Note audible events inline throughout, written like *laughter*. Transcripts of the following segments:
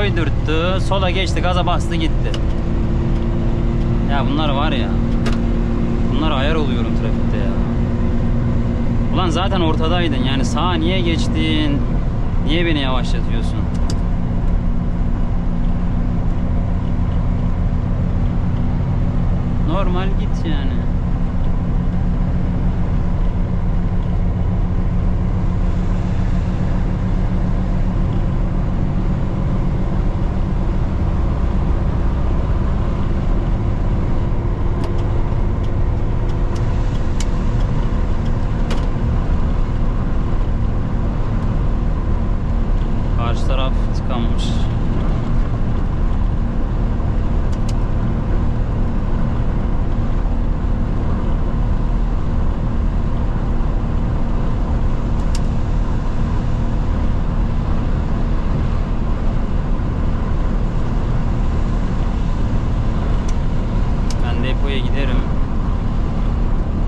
koydurttu. Sola geçti gaza bastı gitti. Ya bunlar var ya. Bunlar ayar oluyorum trafikte ya. Ulan zaten ortadaydın yani sağa niye geçtin? Niye beni yavaşlatıyorsun? Normal git yani. Depoya giderim.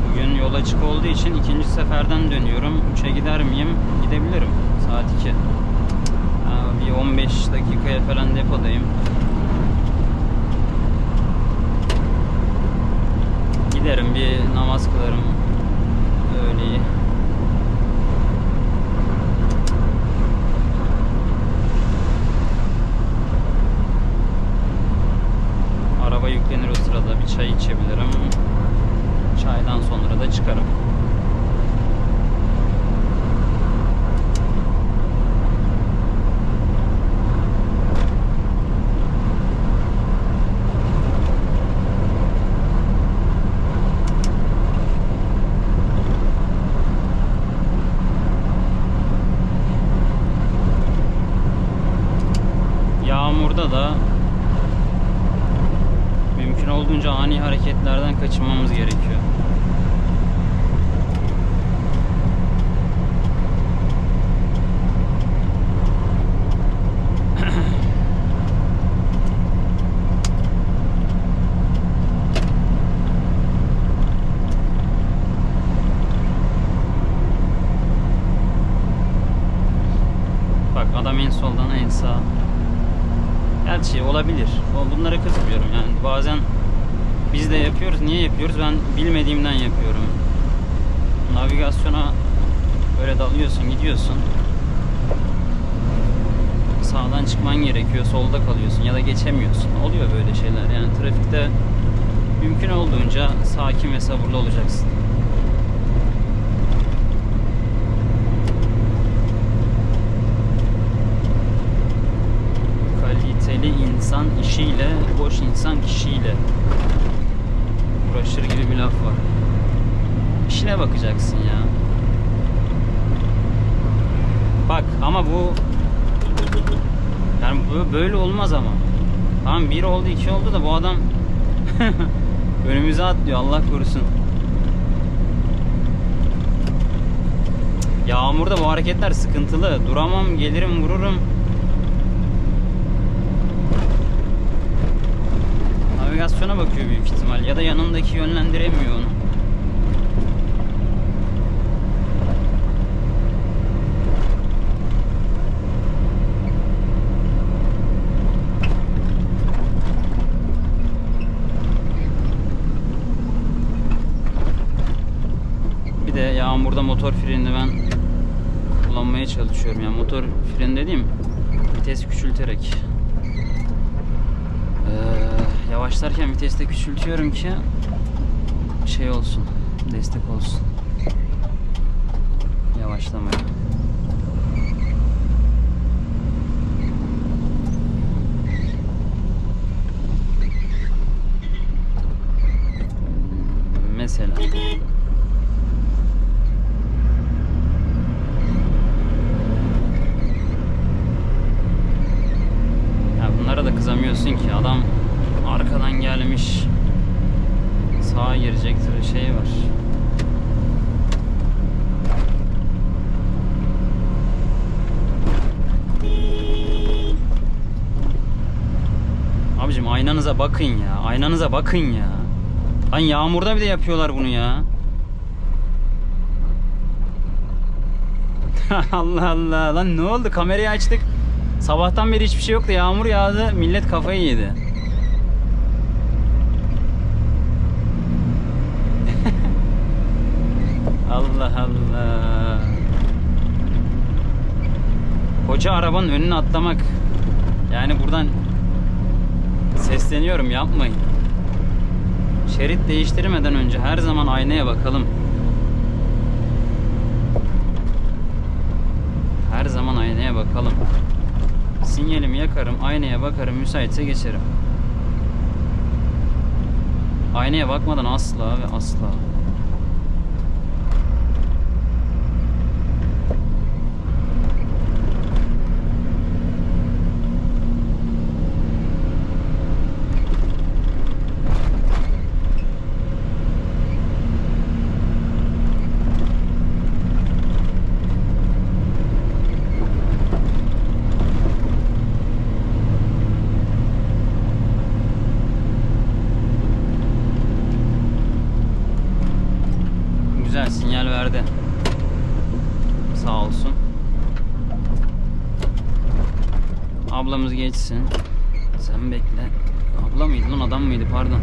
Bugün yol açık olduğu için ikinci seferden dönüyorum. 3'e gider miyim? Gidebilirim. Saat 2. Ha, Bir 15 dakikaya falan depodayım. Giderim bir namaz kılarım. Öğleyi. Araba yüklenir o sırada bir çay içebilirim. Çaydan sonra da çıkarım. Yağmurda da mümkün olduğunca ani hareketlerden kaçınmamız gerekiyor. *clears throat* Bak adam en soldan en sağ. Gerçi olabilir. Bunlara kızmıyorum yani. Bazen biz de yapıyoruz. Niye yapıyoruz? Ben bilmediğimden yapıyorum. Navigasyona böyle dalıyorsun, gidiyorsun. Sağdan çıkman gerekiyor, solda kalıyorsun ya da geçemiyorsun. Oluyor böyle şeyler. Yani trafikte mümkün olduğunca sakin ve sabırlı olacaksın. Kaliteli insan işiyle, boş insan kişiyle uğraşır gibi bir laf var. İşine bakacaksın ya. Bak ama bu yani böyle olmaz ama. Tamam bir oldu iki oldu da bu adam *laughs* önümüze atlıyor Allah korusun. Yağmurda bu hareketler sıkıntılı. Duramam, gelirim, vururum. Navigasyona bakıyor büyük ihtimal ya da yanındaki yönlendiremiyor onu. Bir de yağmurda motor frenini ben kullanmaya çalışıyorum. Yani motor freni dediğim vites küçülterek. Yavaşlarken viteste küçültüyorum ki şey olsun, destek olsun. Yavaşlamaya. Mesela. Ya bunlara da kızamıyorsun ki adam gelmiş sağa girecek bir şey var. Abicim aynanıza bakın ya. Aynanıza bakın ya. Lan yağmurda bir de yapıyorlar bunu ya. *laughs* Allah Allah. Lan ne oldu? Kamerayı açtık. Sabahtan beri hiçbir şey yoktu. Yağmur yağdı. Millet kafayı yedi. Allah Allah. Koca arabanın önüne atlamak. Yani buradan sesleniyorum yapmayın. Şerit değiştirmeden önce her zaman aynaya bakalım. Her zaman aynaya bakalım. Sinyalimi yakarım, aynaya bakarım, müsaitse geçerim. Aynaya bakmadan asla ve asla. Güzel sinyal verdi. Sağ olsun. Ablamız geçsin. Sen bekle. Abla mıydı lan adam mıydı pardon.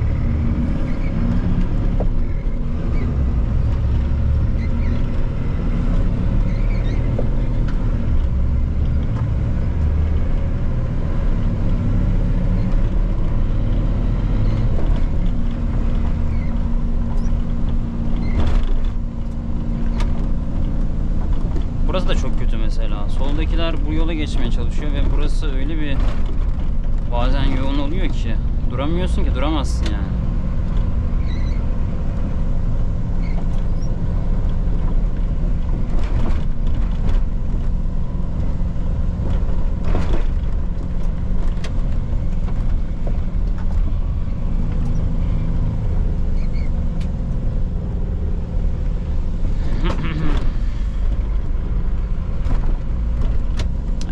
Burası da çok kötü mesela. Soldakiler bu yola geçmeye çalışıyor ve burası öyle bir bazen yoğun oluyor ki duramıyorsun ki duramazsın yani.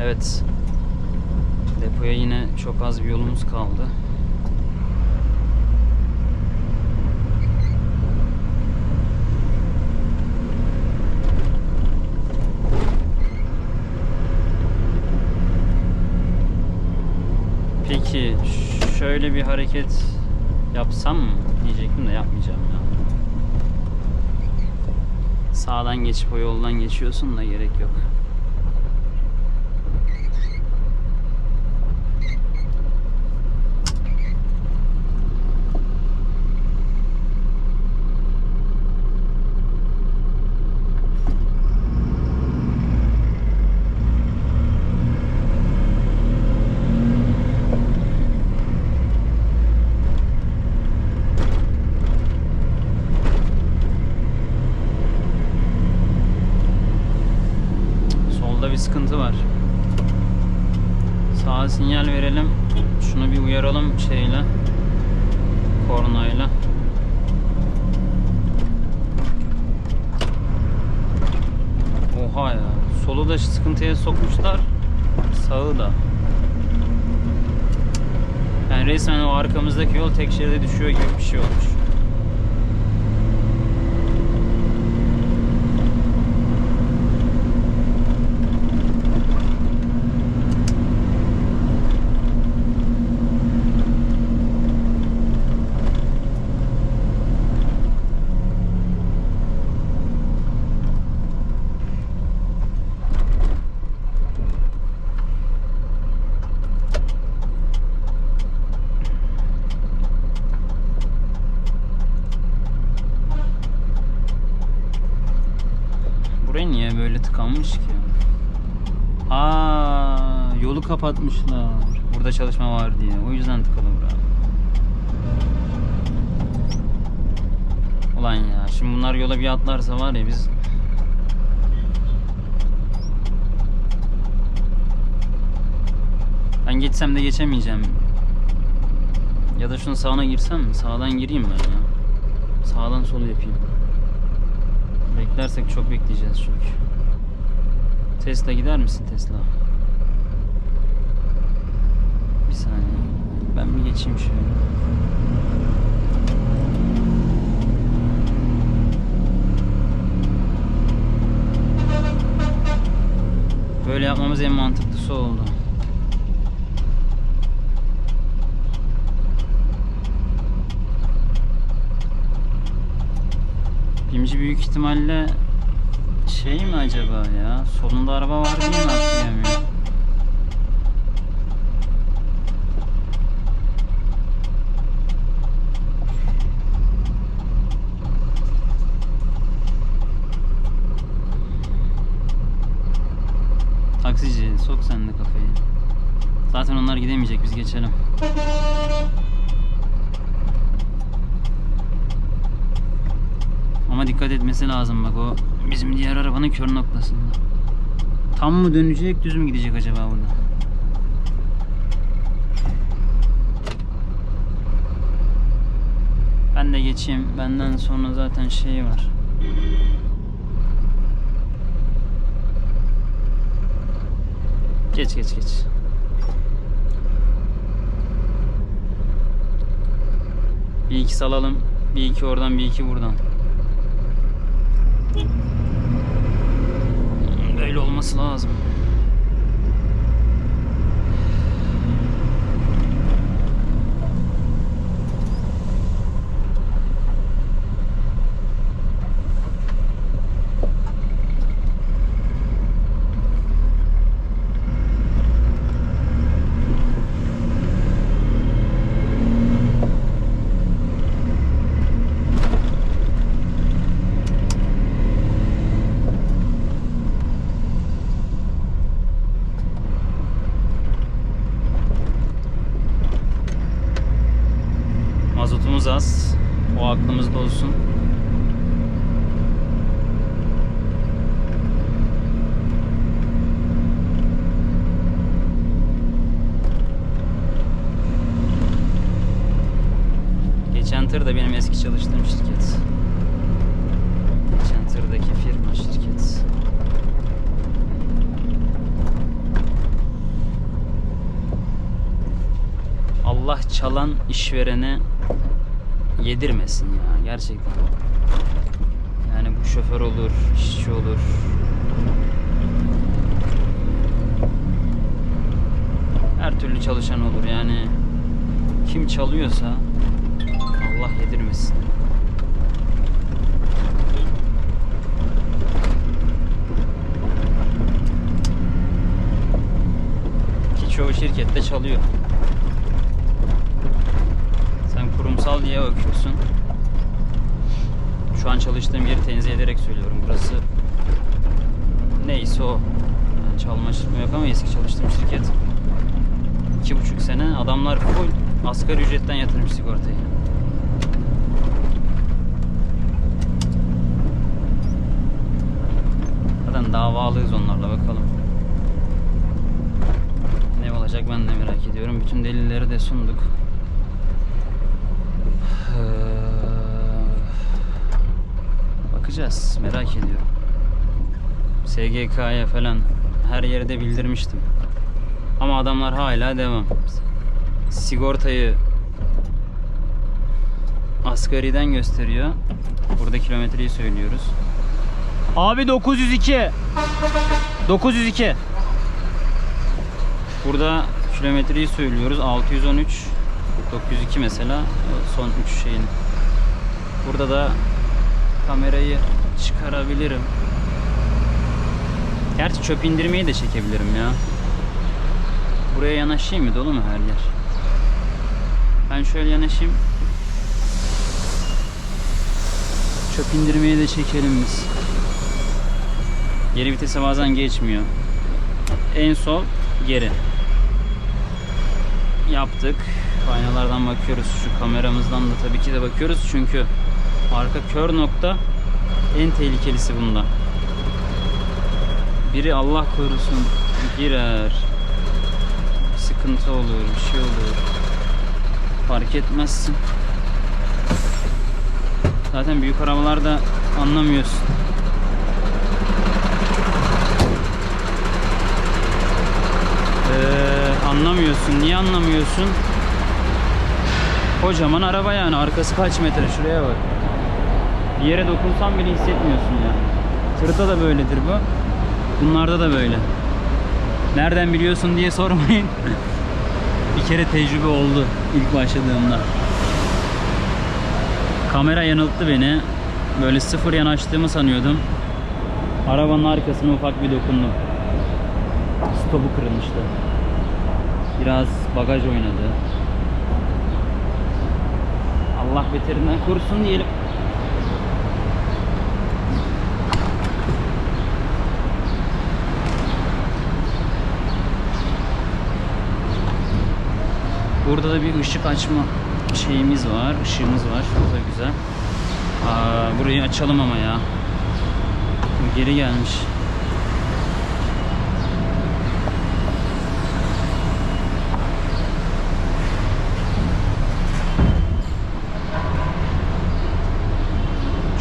Evet. Depoya yine çok az bir yolumuz kaldı. Şöyle bir hareket yapsam mı diyecektim de yapmayacağım ya. Sağdan geçip o yoldan geçiyorsun da gerek yok. Solda bir sıkıntı var. Sağa sinyal verelim. Şunu bir uyaralım şeyle. Kornayla. Oha ya. Solu da sıkıntıya sokmuşlar. Sağı da. Yani resmen o arkamızdaki yol tek şeride düşüyor gibi bir şey olmuş. Buraya niye böyle tıkanmış ki? Aa, yolu kapatmışlar. Burada çalışma var diye. O yüzden tıkalı bura. Ulan ya şimdi bunlar yola bir atlarsa var ya biz Ben geçsem de geçemeyeceğim. Ya da şunun sağına girsem mi? Sağdan gireyim ben ya. Sağdan sol yapayım. Beklersek çok bekleyeceğiz çünkü. Tesla gider misin Tesla? saniye. Ben bir geçeyim şöyle. Böyle yapmamız en mantıklısı oldu. Birinci büyük ihtimalle şey mi acaba ya? Solunda araba var değil mi? Hatırlamıyorum. Sok sen de kafayı. Zaten onlar gidemeyecek biz geçelim. Ama dikkat etmesi lazım bak o bizim diğer arabanın kör noktasında. Tam mı dönecek düz mü gidecek acaba burada? Ben de geçeyim. Benden sonra zaten şey var. Geç geç geç. Bir iki salalım. Bir iki oradan bir iki buradan. Böyle olması lazım. Mazotumuz az. O aklımızda olsun. Geçen tır da benim eski çalıştığım şirket. Geçen tırdaki firma şirket. Allah çalan işverene yedirmesin ya gerçekten. Yani bu şoför olur, işçi olur. Her türlü çalışan olur yani. Kim çalıyorsa Allah yedirmesin. Ki çoğu şirkette çalıyor. Sen kurumsal diye bakıyorsun. Şu an çalıştığım yeri tenzih ederek söylüyorum. Burası neyse o. Yani çalma çırpma yok ama eski çalıştığım şirket. İki buçuk sene adamlar full asgari ücretten yatırmış sigortayı. Zaten davalıyız onlarla bakalım. Ne olacak ben de merak ediyorum. Bütün delilleri de sunduk. Ee, Bakacağız. Merak ediyorum. SGK'ya falan her yerde bildirmiştim. Ama adamlar hala devam. Sigortayı asgariden gösteriyor. Burada kilometreyi söylüyoruz. Abi 902. 902. Burada kilometreyi söylüyoruz. 613. 902 mesela. Son 3 şeyin. Burada da kamerayı çıkarabilirim. Gerçi çöp indirmeyi de çekebilirim ya. Buraya yanaşayım mı? Dolu mu her yer? Ben şöyle yanaşayım. Çöp indirmeyi de çekelim biz. Geri vitese bazen geçmiyor. En sol geri. Yaptık. Aynalardan bakıyoruz. Şu kameramızdan da tabii ki de bakıyoruz. Çünkü arka kör nokta en tehlikelisi bunda. Biri Allah korusun girer. Bir sıkıntı olur, bir şey olur. Fark etmezsin. Zaten büyük arabalarda anlamıyorsun. Ee, anlamıyorsun. Niye anlamıyorsun? Kocaman araba yani. Arkası kaç metre? Şuraya bak. Bir yere dokunsam bile hissetmiyorsun ya. Tırda da böyledir bu. Bunlarda da böyle. Nereden biliyorsun diye sormayın. *laughs* bir kere tecrübe oldu ilk başladığımda. Kamera yanılttı beni. Böyle sıfır yanaştığımı sanıyordum. Arabanın arkasına ufak bir dokundum. Stopu kırılmıştı. Biraz bagaj oynadı. Allah beterinden korusun diyelim. Burada da bir ışık açma şeyimiz var, ışığımız var. O güzel. Aa, burayı açalım ama ya. Geri gelmiş.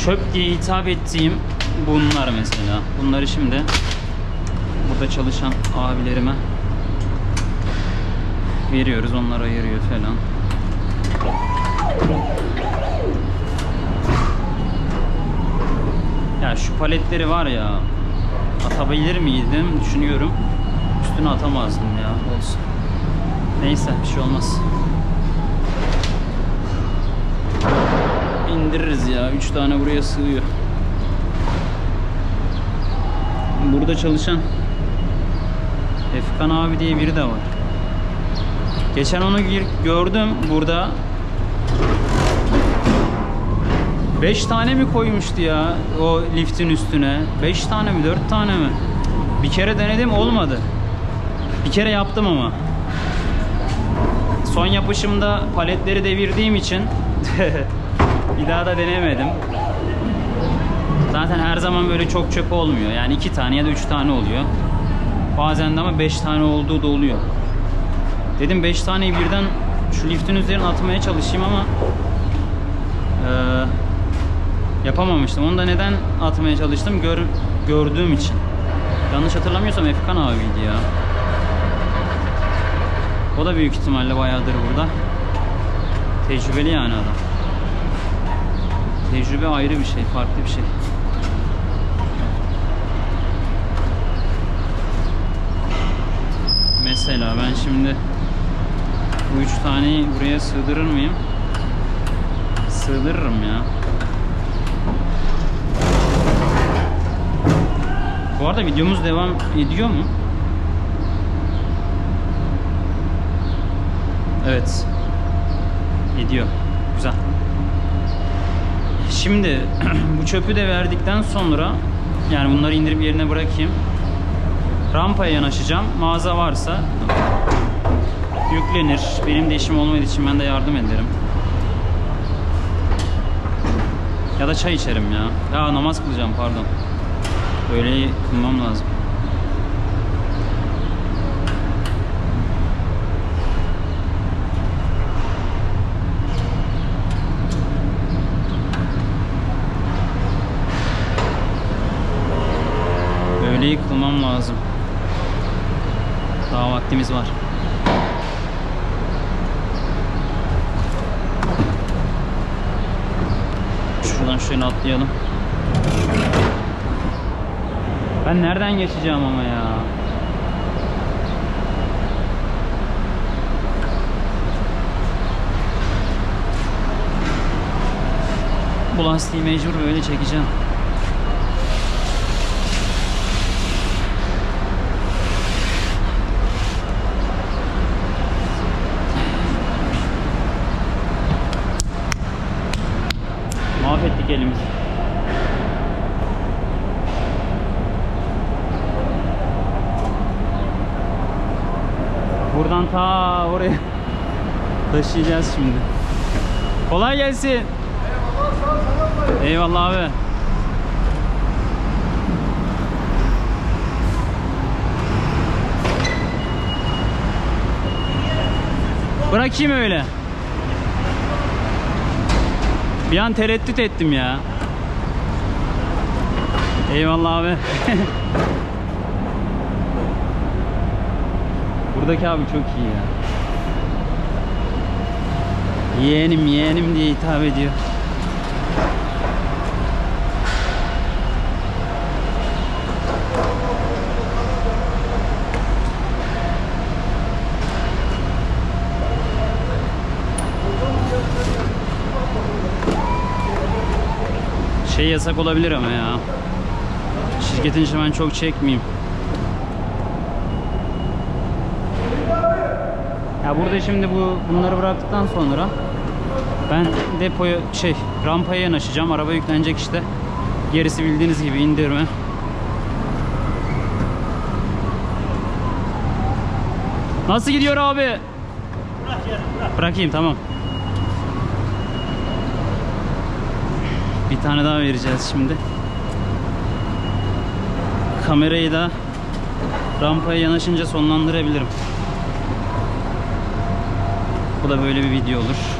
Çöp diye hitap ettiğim bunlar mesela. Bunları şimdi burada çalışan abilerime veriyoruz. Onlar ayırıyor falan. Ya şu paletleri var ya atabilir miydim düşünüyorum. Üstüne atamazdım ya olsun. Neyse bir şey olmaz. İndiririz ya. Üç tane buraya sığıyor. Burada çalışan Efkan abi diye biri de var. Geçen onu gördüm burada. 5 tane mi koymuştu ya o liftin üstüne? 5 tane mi 4 tane mi? Bir kere denedim olmadı. Bir kere yaptım ama. Son yapışımda paletleri devirdiğim için *laughs* bir daha da denemedim. Zaten her zaman böyle çok çöp olmuyor. Yani 2 tane ya da 3 tane oluyor. Bazen de ama 5 tane olduğu da oluyor. Dedim 5 taneyi birden şu liftin üzerine atmaya çalışayım ama eee, yapamamıştım. Onu da neden atmaya çalıştım? Gör, gördüğüm için. Yanlış hatırlamıyorsam Efkan abiydi ya. O da büyük ihtimalle bayağıdır burada. Tecrübeli yani adam. Tecrübe ayrı bir şey, farklı bir şey. Mesela ben şimdi bu üç taneyi buraya sığdırır mıyım? Sığdırırım ya. Bu arada videomuz devam ediyor mu? Evet. Ediyor. Güzel. Şimdi *clears throat* bu çöpü de verdikten sonra yani bunları indirip yerine bırakayım. Rampaya yanaşacağım. Mağaza varsa yüklenir. Benim de işim olmadığı için ben de yardım ederim. Ya da çay içerim ya. Ya namaz kılacağım pardon. Öyle kılmam lazım. Öğleyi kılmam lazım. Daha vaktimiz var. Şuradan şöyle atlayalım. Ben nereden geçeceğim ama ya? Bu lastiği mecbur böyle çekeceğim. Mahvettik elimizi. Buradan ta oraya taşıyacağız şimdi. Kolay gelsin. Eyvallah abi. Bırakayım öyle. Bir an tereddüt ettim ya. Eyvallah abi. *laughs* Buradaki abi çok iyi ya. Yeğenim yeğenim diye hitap ediyor. Şey yasak olabilir ama ya. Şirketin ben çok çekmeyeyim. Burada şimdi bu bunları bıraktıktan sonra ben depoya şey rampaya yanaşacağım. Araba yüklenecek işte. Gerisi bildiğiniz gibi indirme. Nasıl gidiyor abi? Bırakayım tamam. Bir tane daha vereceğiz şimdi. Kamerayı da rampaya yanaşınca sonlandırabilirim. Bu da böyle bir video olur.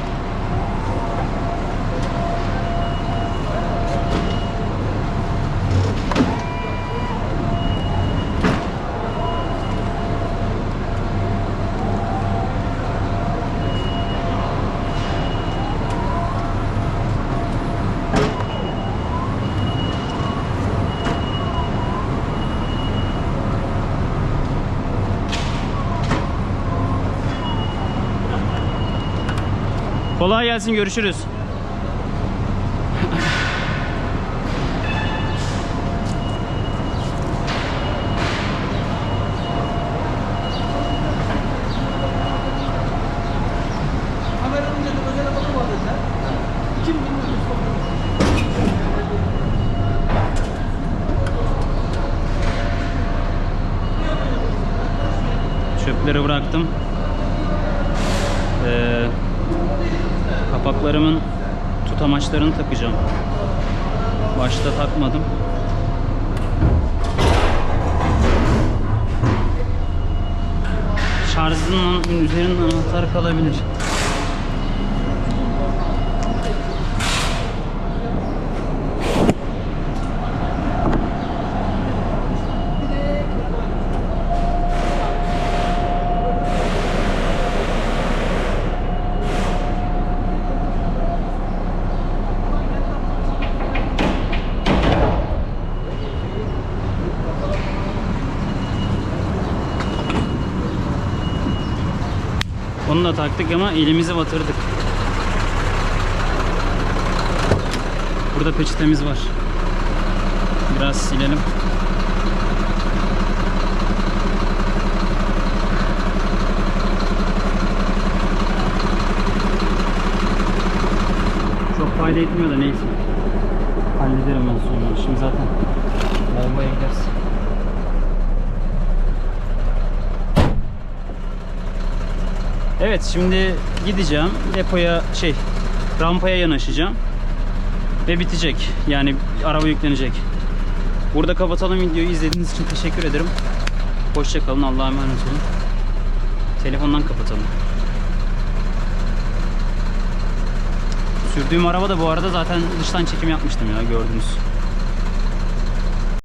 Kolay gelsin görüşürüz. Şarjının üzerinde anahtar kalabilir. Taktık ama elimizi batırdık. Burada peçetemiz var. Biraz silelim. Çok fayda etmiyor da neyse. Hallederim ben sonra. Şimdi zaten lavaboya gideriz. Evet şimdi gideceğim depoya şey rampaya yanaşacağım ve bitecek yani araba yüklenecek. Burada kapatalım videoyu izlediğiniz için teşekkür ederim. Hoşça kalın Allah'a emanet olun. Telefondan kapatalım. Sürdüğüm araba da bu arada zaten dıştan çekim yapmıştım ya gördünüz.